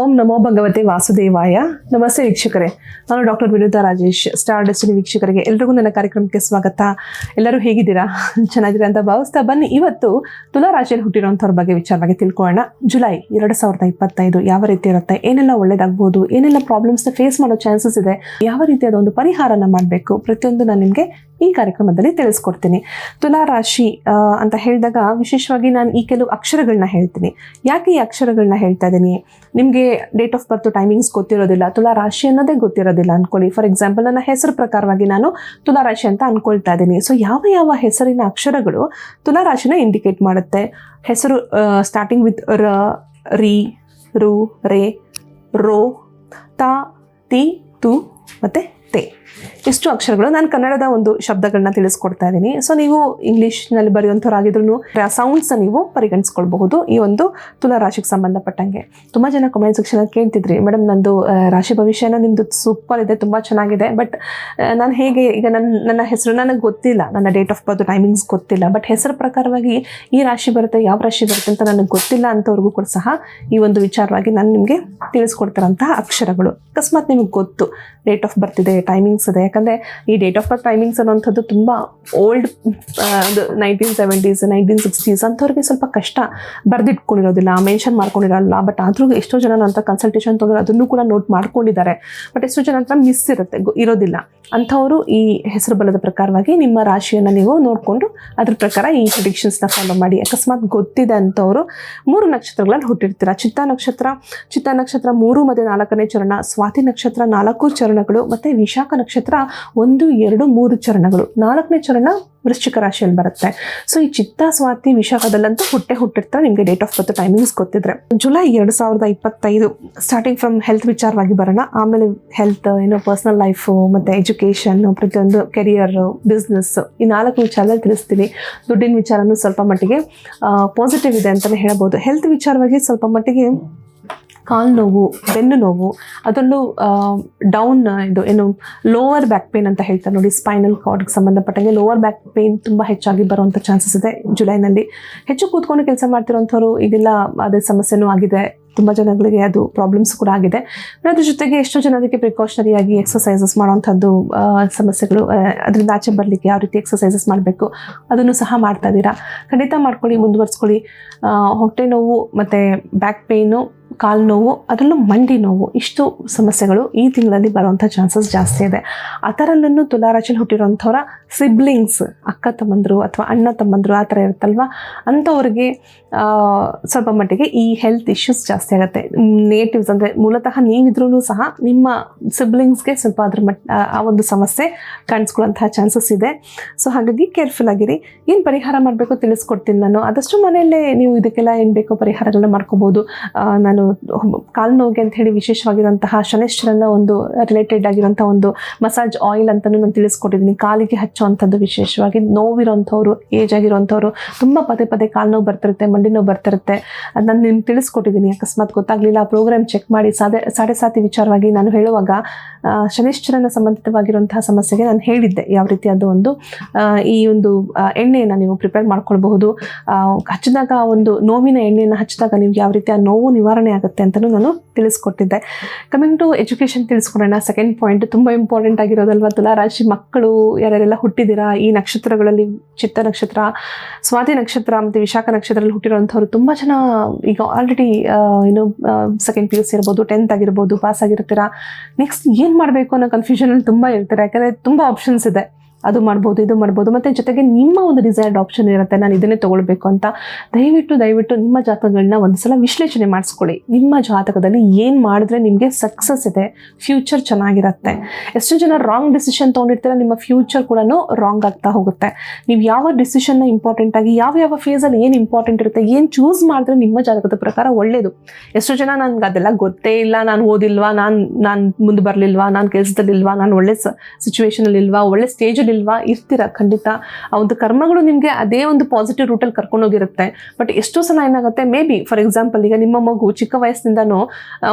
ಓಂ ನಮೋ ಭಗವತೆ ವಾಸುದೇವಾಯ. ನಮಸ್ತೆ ವೀಕ್ಷಕರೇ. ನಾನು ಡಾಕ್ಟರ್ ವಿರುದ್ಧ ರಾಜೇಶ್. ಸ್ಟಾರ್ ಡೆಸ್ಟಿನಿ ವೀಕ್ಷಕರಿಗೆ ಎಲ್ರಿಗೂ ನನ್ನ ಕಾರ್ಯಕ್ರಮಕ್ಕೆ ಸ್ವಾಗತ. ಎಲ್ಲರೂ ಹೇಗಿದ್ದೀರಾ? ಚೆನ್ನಾಗಿದ್ದೀರಾ ಅಂತ ಭಾವಿಸ್ತಾ ಬನ್ನಿ. ಇವತ್ತು ತುಲಾ ರಾಶಿಯಲ್ಲಿ ಹುಟ್ಟಿರುವಂಥವ್ರ ಬಗ್ಗೆ ವಿಚಾರವಾಗಿ ತಿಳ್ಕೊಳ್ಳೋಣ. ಜುಲೈ ಎರಡು ಸಾವಿರದ ಇಪ್ಪತ್ತೈದು ಯಾವ ರೀತಿ ಇರುತ್ತೆ? ಏನೆಲ್ಲ ಒಳ್ಳೇದಾಗ್ಬೋದು? ಏನೆಲ್ಲ ಪ್ರಾಬ್ಲಮ್ಸ್ನ ಫೇಸ್ ಮಾಡೋ ಚಾನ್ಸಸ್ ಇದೆ? ಯಾವ ರೀತಿಯಾದ ಒಂದು ಪರಿಹಾರನ ಮಾಡಬೇಕು? ಪ್ರತಿಯೊಂದು ನಾನು ನಿಮಗೆ ಈ ಕಾರ್ಯಕ್ರಮದಲ್ಲಿ ತಿಳಿಸ್ಕೊಡ್ತೀನಿ. ತುಲಾ ರಾಶಿ ಅಂತ ಹೇಳಿದಾಗ ವಿಶೇಷವಾಗಿ ನಾನು ಈ ಕೆಲವು ಅಕ್ಷರಗಳನ್ನ ಹೇಳ್ತೀನಿ. ಯಾಕೆ ಈ ಅಕ್ಷರಗಳನ್ನ ಹೇಳ್ತಾ ಇದ್ದೀನಿ ನಿಮಗೆ ಡೇಟ್ ಆಫ್ ಬರ್ತ್ ಟೈಮಿಂಗ್ಸ್ ಗೊತ್ತಿರೋದಿಲ್ಲ. ತುಲಾ ರಾಶಿ ಅನ್ನೋದೇ ಗೊತ್ತಿರೋದಿಲ್ಲ ಅನ್ಕೊಳ್ಳಿ. ಫಾರ್ ಎಕ್ಸಾಂಪಲ್ ನನ್ನ ಹೆಸರು ಪ್ರಕಾರವಾಗಿ ನಾನು ತುಲಾ ರಾಶಿ ಅಂತ ಅನ್ಕೊಳ್ತಾ ಇದ್ದೀನಿ ಸೊ ಯಾವ ಯಾವ ಹೆಸರಿನ ಅಕ್ಷರಗಳು ತುಲಾ ರಾಶಿನ ಇಂಡಿಕೇಟ್ ಮಾಡುತ್ತೆ? ಹೆಸರು ಸ್ಟಾರ್ಟಿಂಗ್ ವಿತ್ ರ, ರಿ, ರು, ರೇ, ರೋ, ತಾ, ತಿ, ತು ಮತ್ತು ತೇ. ಇಷ್ಟು ಅಕ್ಷರಗಳು. ನಾನು ಕನ್ನಡದ ಒಂದು ಶಬ್ದಗಳನ್ನ ತಿಳಿಸ್ಕೊಡ್ತಾ ಇದ್ದೀನಿ. ಸೊ ನೀವು ಇಂಗ್ಲೀಷ್ನಲ್ಲಿ ಬರೆಯುವಂಥವ್ರಾಗಿದ್ರು ಸೌಂಡ್ಸ್ನ ನೀವು ಪರಿಗಣಿಸ್ಕೊಳ್ಬಹುದು. ಈ ಒಂದು ತುಲಾ ರಾಶಿಗೆ ಸಂಬಂಧಪಟ್ಟಂಗೆ. ತುಂಬ ಜನ ಕಮೆಂಟ್ ಸೆಕ್ಷನಲ್ಲಿ ಕೇಳ್ತಿದ್ರಿ ಮೇಡಮ್ ನಂದು ರಾಶಿ ಭವಿಷ್ಯನ ನಿಮ್ಮದು ಸೂಪರ್ ಇದೆ, ತುಂಬ ಚೆನ್ನಾಗಿದೆ ಬಟ್ ನಾನು ಹೇಗೆ, ಈಗ ನನ್ನ ನನ್ನ ಹೆಸರು ನನಗೆ ಗೊತ್ತಿಲ್ಲ. ನನ್ನ ಡೇಟ್ ಆಫ್ ಬರ್ತ್ ಟೈಮಿಂಗ್ಸ್ ಗೊತ್ತಿಲ್ಲ. ಬಟ್ ಹೆಸರು ಪ್ರಕಾರವಾಗಿ ಈ ರಾಶಿ ಬರುತ್ತೆ, ಯಾವ ರಾಶಿ ಬರುತ್ತೆ ಅಂತ ನನಗೆ ಗೊತ್ತಿಲ್ಲ ಅಂತವ್ರಿಗೂ ಕೂಡ ಸಹ ಈ ಒಂದು ವಿಚಾರವಾಗಿ ನಾನು ನಿಮಗೆ ತಿಳಿಸ್ಕೊಡ್ತಿರೋಂತಹ ಅಕ್ಷರಗಳು. ಅಕಸ್ಮಾತ್ ನಿಮಗೆ ಗೊತ್ತು ಡೇಟ್ ಆಫ್ ಬರ್ತ್ ಇದೆ ಟೈಮಿಂಗ್ಸ್ ಇದೆ. ಯಾಕಂದರೆ ಈ ಡೇಟ್ ಆಫ್ ಬರ್ತ್ ಟೈಮಿಂಗ್ಸ್ ಅನ್ನೋಂಥದ್ದು ತುಂಬ old nineteen seventies nineteen sixties ಅಂಥವ್ರಿಗೆ ಸ್ವಲ್ಪ ಕಷ್ಟ ಬರೆದಿಟ್ಕೊಂಡಿರೋದಿಲ್ಲ ಮೆನ್ಷನ್ ಮಾಡ್ಕೊಂಡಿರಲ್ಲ. ಬಟ್ ಆದರೂ ಎಷ್ಟೋ ಜನ ನಂತರ ಕನ್ಸಲ್ಟೇಷನ್ ತೊಗೊಂಡು ಅದನ್ನು ಕೂಡ ನೋಟ್ ಮಾಡ್ಕೊಂಡಿದ್ದಾರೆ. ಬಟ್ ಎಷ್ಟೋ ಜನ ಹತ್ರ ಮಿಸ್ ಇರುತ್ತೆ ಇರೋದಿಲ್ಲ. ಅಂಥವರು ಈ ಹೆಸರು ಬಲದ ಪ್ರಕಾರವಾಗಿ ನಿಮ್ಮ ರಾಶಿಯನ್ನು ನೀವು ನೋಡಿಕೊಂಡು ಅದ್ರ ಪ್ರಕಾರ ಈ ಪ್ರಿಡಿಕ್ಷನ್ಸ್ನ ಫಾಲೋ ಮಾಡಿ. ಅಕಸ್ಮಾತ್ ಗೊತ್ತಿದೆ ಅಂಥವರು ಮೂರು ನಕ್ಷತ್ರಗಳಲ್ಲಿ ಹುಟ್ಟಿರ್ತೀರ. ಚಿತ್ತ ನಕ್ಷತ್ರ ಚಿತ್ತ ನಕ್ಷತ್ರ ಮೂರು ಮತ್ತು ನಾಲ್ಕನೇ ಚರಣ, ಸ್ವಾತಿ ನಕ್ಷತ್ರ ನಾಲ್ಕು ಚರಣಗಳು ಮತ್ತು ವಿಶಾಖ ನಕ್ಷತ್ರ ಒಂದು, ಎರಡು, ಮೂರು ಚರಣಗಳು. ನಾಲ್ಕನೇ ಚರಣ ವೃಶ್ಚಿಕ ರಾಶಿಯಲ್ಲಿ ಬರುತ್ತೆ. ಸೊ ಈ ಚಿತ್ತ, ಸ್ವಾತಿ, ವಿಶಾಖದಲ್ಲಂತೂ ಹುಟ್ಟೆ ಹುಟ್ಟಿರ್ತಾರೆ ನಿಮಗೆ ಡೇಟ್ ಆಫ್ ಬರ್ತ್ ಟೈಮಿಂಗ್ಸ್ ಗೊತ್ತಿದ್ರೆ. ಜುಲೈ ಎರಡು ಸಾವಿರದ ಇಪ್ಪತ್ತೈದು ಸ್ಟಾರ್ಟಿಂಗ್ ಫ್ರಮ್ ಹೆಲ್ತ್ ವಿಚಾರವಾಗಿ ಬರೋಣ. ಆಮೇಲೆ ಹೆಲ್ತ್ ಏನೋ ಪರ್ಸನಲ್ ಲೈಫು ಮತ್ತು ಎಜುಕೇಷನ್ ಪ್ರತಿಯೊಂದು ಕೆರಿಯರ್ ಬಿಸ್ನೆಸ್ ಈ ನಾಲ್ಕು ವಿಚಾರದಲ್ಲಿ ತಿಳಿಸ್ತೀನಿ ದುಡ್ಡಿನ ವಿಚಾರನೂ ಸ್ವಲ್ಪ ಮಟ್ಟಿಗೆ ಪಾಸಿಟಿವ್ ಇದೆ ಅಂತಲೇ ಹೇಳ್ಬೋದು. ಹೆಲ್ತ್ ವಿಚಾರವಾಗಿ ಸ್ವಲ್ಪ ಮಟ್ಟಿಗೆ ಕಾಲು ನೋವು, ಬೆನ್ನು ನೋವು ಅದರಲ್ಲೂ ಡೌನ್ ಇದು ಏನು ಲೋವರ್ ಬ್ಯಾಕ್ ಪೇನ್ ಅಂತ ಹೇಳ್ತಾರೆ ನೋಡಿ ಸ್ಪೈನಲ್ ಕಾರ್ಡ್ಗೆ ಸಂಬಂಧಪಟ್ಟಂಗೆ ಲೋವರ್ ಬ್ಯಾಕ್ ಪೇನ್ ತುಂಬ ಹೆಚ್ಚಾಗಿ ಬರುವಂಥ ಚಾನ್ಸಸ್ ಇದೆ ಜುಲೈನಲ್ಲಿ. ಹೆಚ್ಚು ಕೂತ್ಕೊಂಡು ಕೆಲಸ ಮಾಡ್ತಿರೋಂಥವ್ರು ಇದೆಲ್ಲ, ಅದೇ ಸಮಸ್ಯೆನೂ ಆಗಿದೆ, ತುಂಬ ಜನಗಳಿಗೆ ಅದು ಪ್ರಾಬ್ಲಮ್ಸ್ ಕೂಡ ಆಗಿದೆ. ಅದ್ರ ಜೊತೆಗೆ ಎಷ್ಟೋ ಜನ ಅದಕ್ಕೆ ಪ್ರಿಕಾಷನರಿಯಾಗಿ ಎಕ್ಸಸೈಸಸ್ ಮಾಡೋವಂಥದ್ದು ಸಮಸ್ಯೆಗಳು ಅದರಿಂದ ಆಚೆ ಬರಲಿಕ್ಕೆ ಯಾವ ರೀತಿ ಎಕ್ಸಸೈಸಸ್ ಮಾಡಬೇಕು ಅದನ್ನು ಸಹ ಮಾಡ್ತಾ ಇದ್ದೀರಾ. ಖಂಡಿತ ಮಾಡ್ಕೊಳ್ಳಿ, ಮುಂದುವರ್ಸ್ಕೊಳ್ಳಿ. ಹೊಟ್ಟೆ ನೋವು ಮತ್ತು ಬ್ಯಾಕ್ ಪೇಯ್ನು ಕಾಲು ನೋವು, ಅದರಲ್ಲೂ ಮಂಡಿ ನೋವು, ಇಷ್ಟು ಸಮಸ್ಯೆಗಳು ಈ ತಿಂಗಳಲ್ಲಿ ಬರುವಂಥ ಚಾನ್ಸಸ್ ಜಾಸ್ತಿ ಇದೆ. ಅದರಲ್ಲೂ ತುಲಾರಾಶಿಯಲ್ಲಿ ಹುಟ್ಟಿರೋಂಥವ್ರ ಸಿಬ್ಲಿಂಗ್ಸ್, ಅಕ್ಕ ತಮ್ಮಂದರು ಅಥವಾ ಅಣ್ಣ ತಮ್ಮಂದರು ಆ ಥರ ಇರುತ್ತಲ್ವ? ಅಂಥವ್ರಿಗೆ ಸ್ವಲ್ಪ ಮಟ್ಟಿಗೆ ಈ ಹೆಲ್ತ್ ಇಶ್ಯೂಸ್ ಜಾಸ್ತಿ ಆಗುತ್ತೆ. ನೇಟಿವ್ಸ್ ಅಂದರೆ ಮೂಲತಃ ನೀವಿದ್ರೂ ಸಹ ನಿಮ್ಮ ಸಿಬ್ಲಿಂಗ್ಸ್ಗೆ ಸ್ವಲ್ಪ ಅದ್ರ ಮಟ್, ಆ- ಒಂದು ಸಮಸ್ಯೆ ಕಾಣಿಸ್ಕೊಳ್ಳೋಂತಹ ಚಾನ್ಸಸ್ ಇದೆ. ಸೊ ಹಾಗಾಗಿ ಕೇರ್ಫುಲ್ ಆಗಿರಿ. ಏನು ಪರಿಹಾರ ಮಾಡಬೇಕು ತಿಳಿಸ್ಕೊಡ್ತೀನಿ ನಾನು. ಆದಷ್ಟು ಮನೆಯಲ್ಲೇ ನೀವು ಇದಕ್ಕೆಲ್ಲ ಏನು ಬೇಕೋ ಪರಿಹಾರಗಳನ್ನ ಮಾಡ್ಕೋಬೋದು. ನಾನು ಕಾಲು ನೋವಿಗೆ ಅಂತ ಹೇಳಿ ವಿಶೇಷವಾಗಿರುವಂತಹ ಶನೇಶ್ವರನ ಒಂದು ರಿಲೇಟೆಡ್ ಆಗಿರುವಂಥ ಒಂದು ಮಸಾಜ್ ಆಯಿಲ್ ಅಂತಲೂ ನಾನು ತಿಳಿಸ್ಕೊಟ್ಟಿದ್ದೀನಿ. ಕಾಲಿಗೆ ಹಚ್ಚುವಂಥದ್ದು ವಿಶೇಷವಾಗಿ ನೋವಿರೋಂಥವ್ರು ಏಜ್ ಆಗಿರೋಂಥವ್ರು ತುಂಬ ಪದೇ ಪದೇ ಕಾಲು ನೋವು ಬರ್ತಿರುತ್ತೆ, ಮಂಡಿ ನೋವು ಬರ್ತಿರುತ್ತೆ. ಅದು ನಾನು ನಿಮ್ಗೆ ತಿಳಿಸ್ಕೊಟ್ಟಿದ್ದೀನಿ ಅಕಸ್ಮಾತ್ ಗೊತ್ತಾಗಲಿಲ್ಲ, ಆ ಪ್ರೋಗ್ರಾಮ್ ಚೆಕ್ ಮಾಡಿ ಸಾದೆ, ಸಾಡೆ ಸಾತಿ ವಿಚಾರವಾಗಿ ನಾನು ಹೇಳುವಾಗ ಶನಿಶ್ಚರನ ಸಂಬಂಧಿತವಾಗಿರುವಂತಹ ಸಮಸ್ಯೆಗೆ ನಾನು ಹೇಳಿದ್ದೆ ಯಾವ ರೀತಿ ಅದು ಒಂದು ಈ ಒಂದು ಎಣ್ಣೆಯನ್ನು ನೀವು ಪ್ರಿಪೇರ್ ಮಾಡ್ಕೊಳ್ಬಹುದು. ಹಚ್ಚಿದಾಗ ಒಂದು ನೋವಿನ ಎಣ್ಣೆಯನ್ನು ಹಚ್ಚಿದಾಗ ನೀವು ಯಾವ ರೀತಿ ಆ ನೋವು ನಿವಾರಣೆ ಆಗುತ್ತೆ ಅಂತಲೂ ನಾನು ತಿಳಿಸ್ಕೊಟ್ಟಿದ್ದೆ. ಕಮಿಂಗ್ ಟು ಎಜುಕೇಶನ್ ತಿಳಿಸ್ಕೊಡೋಣ ಸೆಕೆಂಡ್ ಪಾಯಿಂಟ್ ತುಂಬ ಇಂಪಾರ್ಟೆಂಟ್ ಆಗಿರೋದಲ್ವಾ ತುಲಾ ರಾಶಿ ಮಕ್ಕಳು ಯಾರ್ಯಾರೆಲ್ಲ ಹುಟ್ಟಿದ್ದೀರಾ? ಈ ನಕ್ಷತ್ರಗಳಲ್ಲಿ ಚಿತ್ತ ನಕ್ಷತ್ರ, ಸ್ವಾತಿ ನಕ್ಷತ್ರ ಮತ್ತು ವಿಶಾಖ ನಕ್ಷತ್ರದಲ್ಲಿ ಹುಟ್ಟಿರೋಂಥವ್ರು ತುಂಬ ಜನ ಈಗ ಆಲ್ರೆಡಿ ಏನು ಸೆಕೆಂಡ್ ಪಿ ಯು ಸಿ ಇರ್ಬೋದು ಟೆಂತ್ ಆಗಿರ್ಬೋದು ಪಾಸ್ ಆಗಿರ್ತೀರಾ? ನೆಕ್ಸ್ಟ್ ಏನು ಮಾಡಬೇಕು ಅನ್ನೋ ಕನ್ಫ್ಯೂಷನಲ್ಲಿ ತುಂಬ ಇರ್ತಾರೆ. ಯಾಕಂದರೆ ತುಂಬ ಆಪ್ಷನ್ಸ್ ಇದೆ. ಅದು ಮಾಡ್ಬೋದು, ಇದು ಮಾಡ್ಬೋದು, ಮತ್ತು ಜೊತೆಗೆ ನಿಮ್ಮ ಒಂದು ಡಿಸೈರ್ಡ್ ಆಪ್ಷನ್ ಇರುತ್ತೆ, ನಾನು ಇದನ್ನೇ ತೊಗೊಳ್ಬೇಕು ಅಂತ ದಯವಿಟ್ಟು ದಯವಿಟ್ಟು ನಿಮ್ಮ ಜಾತಕಗಳನ್ನ ಒಂದು ಸಲ ವಿಶ್ಲೇಷಣೆ ಮಾಡಿಸ್ಕೊಳ್ಳಿ. ನಿಮ್ಮ ಜಾತಕದಲ್ಲಿ ಏನು ಮಾಡಿದ್ರೆ ನಿಮಗೆ ಸಕ್ಸಸ್ ಇದೆ ಫ್ಯೂಚರ್ ಚೆನ್ನಾಗಿರುತ್ತೆ. ಎಷ್ಟು ಜನ ರಾಂಗ್ ಡಿಸಿಷನ್ ತೊಗೊಂಡಿರ್ತೀರ, ನಿಮ್ಮ ಫ್ಯೂಚರ್ ಕೂಡ ರಾಂಗ್ ಆಗ್ತಾ ಹೋಗುತ್ತೆ. ನೀವು ಯಾವ ಡಿಸಿಷನ್ನ ಇಂಪಾರ್ಟೆಂಟ್ ಆಗಿ, ಯಾವ ಯಾವ ಫೇಸಲ್ಲಿ ಏನು ಇಂಪಾರ್ಟೆಂಟ್ ಇರುತ್ತೆ, ಏನು ಚೂಸ್ ಮಾಡಿದ್ರೆ ನಿಮ್ಮ ಜಾತಕದ ಪ್ರಕಾರ ಒಳ್ಳೆಯದು ಎಷ್ಟು ಜನ ನನಗೆ ಅದೆಲ್ಲ ಗೊತ್ತೇ ಇಲ್ಲ, ನಾನು ಓದಿಲ್ವಾ, ನಾನು ನಾನು ಮುಂದೆ ಬರಲಿಲ್ವಾ, ನಾನು ಕೆಲಸದಲ್ಲಿಲ್ವಾ, ನಾನು ಒಳ್ಳೆ ಸಿಚುವೇಶನಲ್ಲಿಲ್ವಾ ಒಳ್ಳೆ ಸ್ಟೇಜಲ್ಲಿ ಇಲ್ವಾ ಇರ್ತೀರ, ಖಂಡಿತ. ಆ ಒಂದು ಕರ್ಮಗಳು ನಿಮಗೆ ಅದೇ ಒಂದು ಪಾಸಿಟಿವ್ ರೂಟಲ್ಲಿ ಕರ್ಕೊಂಡೋಗಿರುತ್ತೆ ಬಟ್ ಎಷ್ಟೋ ಸಲ ಏನಾಗುತ್ತೆ ಮೇ ಬಿ ಫಾರ್ ಎಕ್ಸಾಂಪಲ್ ಈಗ ನಿಮ್ಮ ಮಗು ಚಿಕ್ಕ ವಯಸ್ಸಿನಿಂದನೂ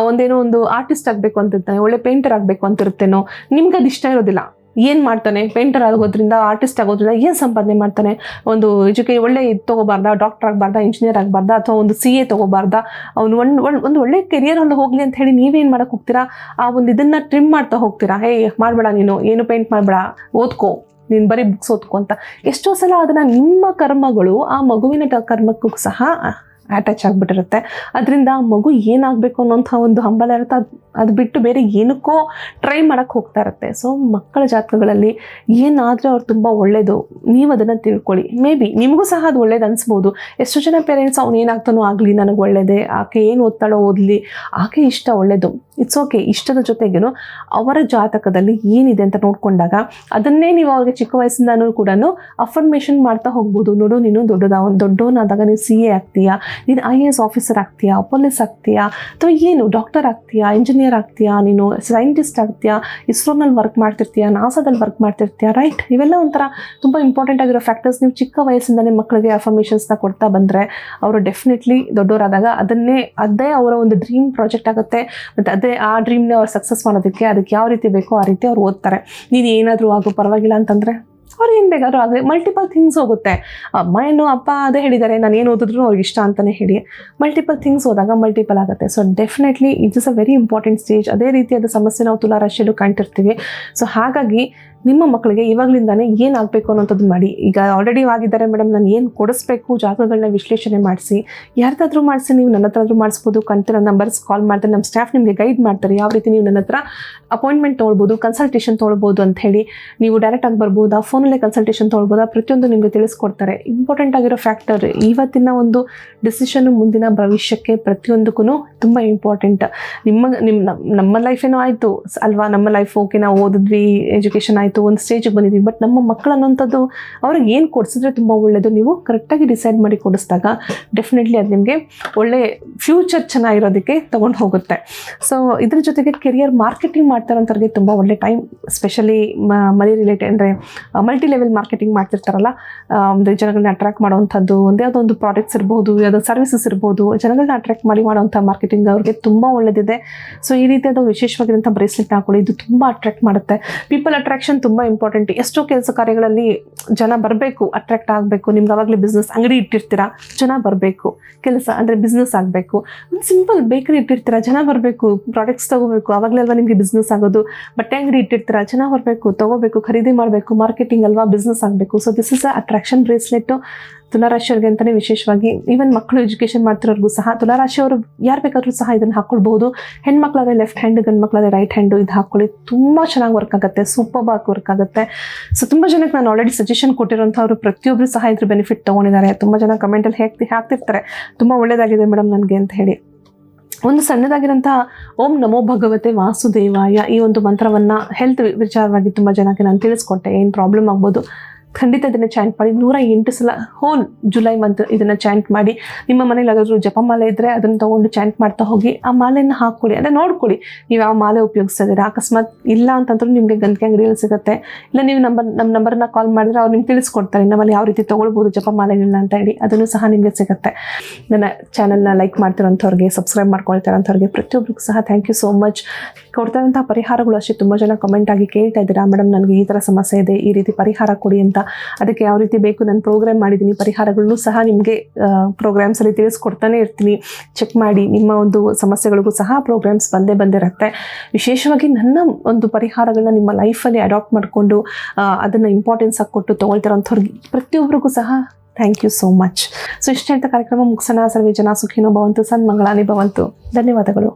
ಒಂದೇನೋ ಒಂದು ಆರ್ಟಿಸ್ಟ್ ಆಗಬೇಕು ಅಂತಿರ್ತಾನೆ, ಒಳ್ಳೆ ಪೇಂಟರ್ ಆಗಬೇಕು ಅಂತಿರುತ್ತೇನೋ ನಿಮ್ಗೆ ಅದು ಇಷ್ಟ ಇರೋದಿಲ್ಲ. ಏನು ಮಾಡ್ತಾನೆ? ಪೇಂಟರ್ ಆಗೋದ್ರಿಂದ ಆರ್ಟಿಸ್ಟ್ ಆಗೋದ್ರಿಂದ ಏನು ಸಂಪಾದನೆ ಮಾಡ್ತಾನೆ? ಒಂದು ಎಜುಕೇ ಒಳ್ಳೆ ಇದು ತೊಗೋಬಾರ್ದಾ? ಡಾಕ್ಟರ್ ಆಗಬಾರ್ದಾ? ಇಂಜಿನಿಯರ್ ಆಗಬಾರ್ದಾ? ಅಥವಾ ಒಂದು ಸಿ ಎ ತೊಗೋಬಾರ್ದಾ? ಅವ್ನು ಒಂದು ಒಂದು ಒಳ್ಳೆ ಕೆರಿಯರ್ ಅಲ್ಲಿ ಹೋಗಲಿ ಅಂತ ಹೇಳಿ ನೀವೇನು ಮಾಡಕ್ಕೆ ಹೋಗ್ತೀರಾ? ಆ ಒಂದು ಇದನ್ನು ಟ್ರಿಮ್ ಮಾಡ್ತಾ ಹೋಗ್ತೀರಾ? ಹೇ ಮಾಡಬೇಡ ನೀನು. ಏನು ಪೇಂಟ್ ಮಾಡಬೇಡ? ಓದ್ಕೋ. ನೀನು ಬರೀ ಬುಕ್ಸ್ ಓದ್ಕೋ ಅಂತ. ಎಷ್ಟೋ ಸಲ ಅದನ್ನು ನಿಮ್ಮ ಕರ್ಮಗಳು ಆ ಮಗುವಿನ ಕರ್ಮಕ್ಕೂ ಸಹ ಅಟ್ಯಾಚ್ ಆಗಿಬಿಟ್ಟಿರುತ್ತೆ. ಅದರಿಂದ ಮಗು ಏನಾಗಬೇಕು ಅನ್ನೋಂಥ ಒಂದು ಹಂಬಲ ಇರುತ್ತೆ. ಅದು ಅದು ಬಿಟ್ಟು ಬೇರೆ ಏನಕ್ಕೋ ಟ್ರೈ ಮಾಡೋಕ್ಕೆ ಹೋಗ್ತಾ ಇರುತ್ತೆ. ಸೊ ಮಕ್ಕಳ ಜಾತಕಗಳಲ್ಲಿ ಏನಾದರೂ ಅವ್ರು ತುಂಬ ಒಳ್ಳೆಯದು ನೀವು ಅದನ್ನು ತಿಳ್ಕೊಳ್ಳಿ. ಮೇ ಬಿ ನಿಮಗೂ ಸಹ ಅದು ಒಳ್ಳೇದು ಅನಿಸ್ಬೋದು. ಎಷ್ಟು ಜನ ಪೇರೆಂಟ್ಸ್ ಅವ್ನು ಏನಾಗ್ತಾನೋ ಆಗಲಿ, ನನಗೆ ಒಳ್ಳೇದೇ. ಆಕೆ ಏನು ಓದ್ತಾಳೋ ಓದಲಿ. ಆಕೆ ಇಷ್ಟ ಒಳ್ಳೆಯದು ಇಟ್ಸ್ ಓಕೆ ಇಷ್ಟದ ಜೊತೆಗೇನು ಅವರ ಜಾತಕದಲ್ಲಿ ಏನಿದೆ ಅಂತ ನೋಡಿಕೊಂಡಾಗ ಅದನ್ನೇ ನೀವು ಅವ್ರಿಗೆ ಚಿಕ್ಕ ವಯಸ್ಸಿಂದನೂ ಕೂಡ ಅಫರ್ಮೇಷನ್ ಮಾಡ್ತಾ ಹೋಗ್ಬೋದು. ನೋಡು, ನೀನು ದೊಡ್ಡದ, ದೊಡ್ಡವನಾದಾಗ ನೀನು ಸಿ ಎ ಆಗ್ತೀಯಾ? ನೀನು ಐ ಎ ಎಸ್ ಆಫೀಸರ್ ಆಗ್ತೀಯಾ ಪೊಲೀಸ್ ಆಗ್ತೀಯಾ, ಅಥವಾ ಏನು ಡಾಕ್ಟರ್ ಆಗ್ತೀಯಾ ಇಂಜಿನಿಯರ್ ಆಗ್ತೀಯಾ, ನೀನು ಸೈಂಟಿಸ್ಟ್ ಆಗ್ತೀಯಾ ಇಸ್ರೋನಲ್ಲಿ ವರ್ಕ್ ಮಾಡ್ತಿರ್ತೀಯಾ ನಾಸಾದಲ್ಲಿ ವರ್ಕ್ ಮಾಡ್ತಿರ್ತೀಯಾ ರೈಟ್ ಇವೆಲ್ಲ ಒಂಥರ ತುಂಬ ಇಂಪಾರ್ಟೆಂಟ್ ಆಗಿರೋ ಫ್ಯಾಕ್ಟರ್ಸ್ ನೀವು ಚಿಕ್ಕ ವಯಸ್ಸಿಂದಲೇ ಮಕ್ಕಳಿಗೆ ಅಫರ್ಮೇಷನ್ಸ್ನ ಕೊಡ್ತಾ ಬಂದರೆ ಅವರು ಡೆಫಿನೆಟ್ಲಿ ದೊಡ್ಡವರಾದಾಗ ಅದನ್ನೇ, ಅದೇ ಅವರ ಒಂದು ಡ್ರೀಮ್ ಪ್ರಾಜೆಕ್ಟ್ ಆಗುತ್ತೆ. ಮತ್ತು ಅದೇ ಆ ಡ್ರೀಮ್ನೇ ಅವ್ರು ಸಕ್ಸಸ್ ಮಾಡೋದಕ್ಕೆ ಅದಕ್ಕೆ ಯಾವ ರೀತಿ ಬೇಕೋ ಆ ರೀತಿ ಅವ್ರು ಓದ್ತಾರೆ. ನೀನು ಏನಾದರೂ ಆಗೋ, ಪರವಾಗಿಲ್ಲ ಅಂತಂದರೆ? ಅವ್ರು ಏನು ಬೇಕಾದರೂ ಆಗಲಿ ಮಲ್ಟಿಪಲ್ ಥಿಂಗ್ಸ್ ಹೋಗುತ್ತೆ. ಅಮ್ಮ ಏನು, ಅಪ್ಪ ಅದೇ ಹೇಳಿದ್ದಾರೆ, ನಾನು ಏನು ಓದಿದ್ರು ಅವ್ರಿಗೆ ಇಷ್ಟ ಅಂತಲೇ ಹೇಳಿ. ಮಲ್ಟಿಪಲ್ ಥಿಂಗ್ಸ್ ಹೋದಾಗ ಮಲ್ಟಿಪಲ್ ಆಗುತ್ತೆ. So definitely it is a very important stage ಅದೇ ರೀತಿಯಾದ ಸಮಸ್ಯೆ ನಾವು ತುಲಾ ರಾಶಿಯಲ್ಲೂ ಕಾಣ್ತಿರ್ತೀವಿ. ಸೊ ಹಾಗಾಗಿ ನಿಮ್ಮ ಮಕ್ಕಳಿಗೆ ಇವಾಗಲಿಂದಾನೇ ಏನು ಆಗಬೇಕು ಅನ್ನೋಂಥದ್ದು ಮಾಡಿ. ಈಗ ಆಲ್ರೆಡಿ ಆಗಿದ್ದಾರೆ ಮೇಡಮ್ ನಾನು ಏನು ಕೊಡಿಸ್ಬೇಕು? ಜಾಗಗಳನ್ನ ವಿಶ್ಲೇಷಣೆ ಮಾಡಿಸಿ. ಯಾರ್ದಾದ್ರೂ ಮಾಡಿಸಿ, ನೀವು ನನ್ನ ಹತ್ರ ಆದ್ರೂ ಮಾಡಿಸ್ಬೋದು. ಕಂತಿನ ನಂಬರ್ಸ್ ಕಾಲ್ ಮಾಡ್ತಾರೆ. ನಮ್ಮ ಸ್ಟಾಫ್ ನಿಮಗೆ ಗೈಡ್ ಮಾಡ್ತಾರೆ. ಯಾವ ರೀತಿ ನೀವು ನನ್ನ ಹತ್ರ ಅಪಾಯಿಂಟ್ಮೆಂಟ್ ತೊಗೊಳ್ಬೋದು ಕನ್ಸಲ್ಟೇಷನ್ ತೊಗೊಳ್ಬೋದು ಅಂತ ಹೇಳಿ. ನೀವು ಡೈರೆಕ್ಟಾಗಿ ಬರ್ಬೋದಾ? ಫೋನಲ್ಲೇ ಕನ್ಸಲ್ಟೇಷನ್ ತೊಗೊಳ್ಬೋದಾ ಪ್ರತಿಯೊಂದು ನಿಮಗೆ ತಿಳಿಸ್ಕೊಡ್ತಾರೆ. ಇಂಪಾರ್ಟೆಂಟ್ ಆಗಿರೋ ಫ್ಯಾಕ್ಟರ್ ಇವತ್ತಿನ ಒಂದು ಡಿಸಿಷನ್ ಮುಂದಿನ ಭವಿಷ್ಯಕ್ಕೆ ಪ್ರತಿಯೊಂದಕ್ಕೂ ತುಂಬ ಇಂಪಾರ್ಟೆಂಟ್ ನಿಮ್ಮ ನಿಮ್ಮ ನಮ್ಮ- ಲೈಫ್ ಏನೋ ಆಯಿತು. ಅಲ್ವಾ? ನಮ್ಮ ಲೈಫ್ ಓಕೆ ನಾವು ಓದಿದ್ವಿ ಎಜುಕೇಷನ್ ಆಯಿತು. ಒಂದು ಸ್ಟೇಜಿಗೆ ಬಂದಿದ್ವಿ ಬಟ್ ನಮ್ಮ ಮಕ್ಕಳು ಅನ್ನೋಂಥದ್ದು ಅವ್ರಿಗೆ ಏನು ಕೊಡಿಸಿದ್ರೆ ತುಂಬ ಒಳ್ಳೆಯದು ನೀವು ಕರೆಕ್ಟಾಗಿ ಡಿಸೈಡ್ ಮಾಡಿ ಕೊಡಿಸಿದಾಗ ಡೆಫಿನೆಟ್ಲಿ ಅದು ನಿಮಗೆ ಒಳ್ಳೆ ಫ್ಯೂಚರ್ ಚೆನ್ನಾಗಿರೋದಕ್ಕೆ ತೊಗೊಂಡು ಹೋಗುತ್ತೆ. ಸೊ ಇದ್ರ ಜೊತೆಗೆ ಕೆರಿಯರ್ ಮಾರ್ಕೆಟಿಂಗ್ ಮಾಡ್ತಾರಂಥವ್ರಿಗೆ ತುಂಬ ಒಳ್ಳೆ ಟೈಮ್ ಸ್ಪೆಷಲಿ ಮನಿ ರಿಲೇಟೆಡ್ ಅಂದರೆ ಮಲ್ಟಿ ಲೆವೆಲ್ ಮಾರ್ಕೆಟಿಂಗ್ ಮಾಡ್ತಿರ್ತಾರಲ್ಲ ಅಂದರೆ ಜನಗಳನ್ನ ಅಟ್ರಾಕ್ಟ್ ಮಾಡುವಂಥದ್ದು, ಒಂದೇ ಯಾವುದೋ ಒಂದು ಪ್ರಾಡಕ್ಟ್ಸ್ ಇರ್ಬೋದು, ಯಾವುದೋ ಸರ್ವಿಸಸ್ ಇರ್ಬೋದು ಜನಗಳನ್ನ ಅಟ್ರಾಕ್ಟ್ ಮಾಡಿ ಮಾಡುವಂಥ ಮಾರ್ಕೆಟಿಂಗ್ ಅವ್ರಿಗೆ ತುಂಬ ಒಳ್ಳೆದಿದೆ. ಸೊ ಈ ರೀತಿಯಾದ ವಿಶೇಷವಾಗಿರುವಂಥ ಬ್ರೇಸ್ಲೆಟ್ ಹಾಕೊಳ್ಳಿ, ಇದು ತುಂಬ ಅಟ್ರಾಕ್ಟ್ ಮಾಡುತ್ತೆ. ಪೀಪಲ್ ಅಟ್ರಾಕ್ಷನ್ ತುಂಬ ಇಂಪಾರ್ಟೆಂಟ್ ಎಷ್ಟೋ ಕೆಲಸ ಕಾರ್ಯಗಳಲ್ಲಿ ಜನ ಬರಬೇಕು ಅಟ್ರಾಕ್ಟ್ ಆಗಬೇಕು. ನಿಮ್ಗೆ ಅವಾಗಲೇ ಬಿಸ್ನೆಸ್ ಅಂಗಡಿ ಇಟ್ಟಿರ್ತೀರಾ, ಜನ ಬರಬೇಕು. ಕೆಲಸ ಅಂದರೆ ಬಿಸ್ನೆಸ್ ಆಗಬೇಕು. ಒಂದು ಸಿಂಪಲ್ ಬೇಕರಿ ಇಟ್ಟಿರ್ತೀರಾ, ಜನ ಬರಬೇಕು. ಪ್ರಾಡಕ್ಟ್ಸ್ ತೊಗೋಬೇಕು. ಆವಾಗಲೇ ಅಲ್ವಾ ನಿಮಗೆ ಬಿಸ್ನೆಸ್ ಆಗೋದು? ಬಟ್ಟೆ ಅಂಗಡಿ ಇಟ್ಟಿರ್ತೀರಾ, ಜನ ಬರಬೇಕು, ತೊಗೋಬೇಕು, ಖರೀದಿ ಮಾಡಬೇಕು ಮಾರ್ಕೆಟಿಂಗ್ ಅಲ್ವಾ ಬಿಸ್ನೆಸ್ ಆಗಬೇಕು. So this is a attraction bracelet ತುಲಾರಾಶಿಯವ್ರಿಗೆ ಅಂತಲೇ ವಿಶೇಷವಾಗಿ ಈವನ್ ಮಕ್ಕಳು ಎಜುಕೇಷನ್ ಮಾಡ್ತಿರೋರ್ಗೂ ಸಹ ತುಲಾರಾಶಿಯವರು ಯಾರು ಬೇಕಾದ್ರೂ ಸಹ ಇದನ್ನು ಹಾಕ್ಕೊಳ್ಬಹುದು ಹೆಣ್ಮಕ್ಳಾದ್ರೆ ಲೆಫ್ಟ್ ಹ್ಯಾಂಡ್ ಗಂಡು ಮಕ್ಕಳಾದ್ರೆ ರೈಟ್ ಹ್ಯಾಂಡು ಇದು ಹಾಕ್ಕೊಳ್ಳಿ ತುಂಬ ಚೆನ್ನಾಗಿ ವರ್ಕ್ ಆಗುತ್ತೆ ಸೂಪರ್ ಆಗಿ ವರ್ಕ್ ಆಗುತ್ತೆ. ಸೊ ತುಂಬ ಜನಕ್ಕೆ ನಾನು ಆಲ್ರೆಡಿ ಸಜೆಷನ್ ಕೊಟ್ಟಿರೋಂಥವ್ರು ಪ್ರತಿಯೊಬ್ಬರು ಸಹ ಇದ್ರ ಬೆನಿಫಿಟ್ ತೊಗೊಂಡಿದ್ದಾರೆ. ತುಂಬ ಜನ ಕಮೆಂಟಲ್ಲಿ ಹೇಗೆ ಹಾಕ್ತಿರ್ತಾರೆ. ತುಂಬ ಒಳ್ಳೆಯದಾಗಿದೆ ಮೇಡಮ್ ನನಗೆ ಅಂತ ಹೇಳಿ. ಒಂದು ಸಣ್ಣದಾಗಿರೋಂಥ ಓಂ ನಮೋ ಭಗವತೆ ವಾಸುದೇವಾಯ ಈ ಒಂದು ಮಂತ್ರವನ್ನು ಹೆಲ್ತ್ ವಿಚಾರವಾಗಿ ತುಂಬ ಜನಕ್ಕೆ ನಾನು ತಿಳಿಸ್ಕೊಟ್ಟೆ. ಏನು ಪ್ರಾಬ್ಲಮ್ ಆಗ್ಬೋದು? ಖಂಡಿತ ಇದನ್ನು ಚಾಂಟ್ ಮಾಡಿ. ನೂರ ಎಂಟು ಸಲ ಹೋಲ್ ಜುಲೈ ಮಂತ್ ಇದನ್ನು ಚಾಂಟ್ ಮಾಡಿ. ನಿಮ್ಮ ಮನೇಲಿ ಯಾವ್ದಾದ್ರು ಜಪಮಾಲೆ ಇದ್ದರೆ ಅದನ್ನು ತೊಗೊಂಡು ಚಾಂಟ್ ಮಾಡ್ತಾ ಹೋಗಿ, ಆ ಮಾಲೆಯನ್ನು ಹಾಕ್ಕೊಳ್ಳಿ ಅಂದರೆ ನೋಡ್ಕೊಳ್ಳಿ ನೀವು ಯಾವ ಮಾಲೆ ಉಪಯೋಗಿಸ್ತಾ ಅಕಸ್ಮಾತ್ ಇಲ್ಲ ಅಂತಂದ್ರೂ ನಿಮಗೆ ಗಂಟೆ ಅಂಗಡಿಯಲ್ಲಿ ಸಿಗುತ್ತೆ. ಇಲ್ಲ ನೀವು ನಂಬರ್ ನಮ್ಮ ನಂಬರ್ನ ಕಾಲ್ ಮಾಡಿದ್ರೆ ಅವ್ರು ನಿಮ್ಗೆ ತಿಳಿಸ್ಕೊಡ್ತಾರೆ. ನಮ್ಮಲ್ಲಿ ಯಾವ ರೀತಿ ತೊಗೊಳ್ಬೋದು ಜಪಮಾಲೆಗಳನ್ನ ಅಂತ ಹೇಳಿ. ಅದನ್ನು ಸಹ ನಿಮಗೆ ಸಿಗುತ್ತೆ. ನನ್ನ ಚಾನಲ್ನ ಲೈಕ್ ಮಾಡ್ತಿರೋಂಥವ್ರಿಗೆ ಸಬ್ಸ್ಕ್ರೈಬ್ ಮಾಡ್ಕೊಳ್ತಿರೋಂಥವ್ರಿಗೆ ಪ್ರತಿಯೊಬ್ಬರಿಗೂ ಸಹ ಥ್ಯಾಂಕ್ ಯು ಸೋ ಮಚ್ ಕೊಡ್ತಾರಂಥ ಪರಿಹಾರಗಳು ಅಷ್ಟೇ ತುಂಬ ಜನ ಕಮೆಂಟ್ ಆಗಿ ಕೇಳ್ತಾ ಇದ್ದೀರಾ. ಮೇಡಮ್ ನನಗೆ ಈ ಥರ ಸಮಸ್ಯೆ ಇದೆ, ಈ ರೀತಿ ಪರಿಹಾರ ಕೊಡಿ ಅಂತ. ಅದಕ್ಕೆ ಯಾವ ರೀತಿ ಬೇಕು ನಾನು ಪ್ರೋಗ್ರಾಮ್ ಮಾಡಿದ್ದೀನಿ, ಪರಿಹಾರಗಳನ್ನು ಸಹ ನಿಮಗೆ ಪ್ರೋಗ್ರಾಮ್ಸಲ್ಲಿ ತಿಳಿಸ್ಕೊಡ್ತಾನೆ ಇರ್ತೀನಿ. ಚೆಕ್ ಮಾಡಿ, ನಿಮ್ಮ ಒಂದು ಸಮಸ್ಯೆಗಳಿಗೂ ಸಹ ಪ್ರೋಗ್ರಾಮ್ಸ್ ಬಂದೇ ಬಂದಿರುತ್ತೆ ವಿಶೇಷವಾಗಿ ನನ್ನ ಒಂದು ಪರಿಹಾರಗಳನ್ನ ನಿಮ್ಮ ಲೈಫಲ್ಲಿ ಅಡಾಪ್ಟ್ ಮಾಡಿಕೊಂಡು ಅದನ್ನು ಇಂಪಾರ್ಟೆನ್ಸ್ ಆಗಿ ಕೊಟ್ಟು ತೊಗೊಳ್ತಿರೋಂಥವ್ರಿಗೆ ಪ್ರತಿಯೊಬ್ಬರಿಗೂ ಸಹ thank you so much so ಇಷ್ಟ ಹೇಳ್ತಾ ಕಾರ್ಯಕ್ರಮ ಮುಗಿಸೋಣ. ಸರ್ವೇ ಜನ ಸುಖಿನೋ ಭವಂತು, ಸನ್ಮಂಗಳಾನಿ ಭವಂತು. ಧನ್ಯವಾದಗಳು.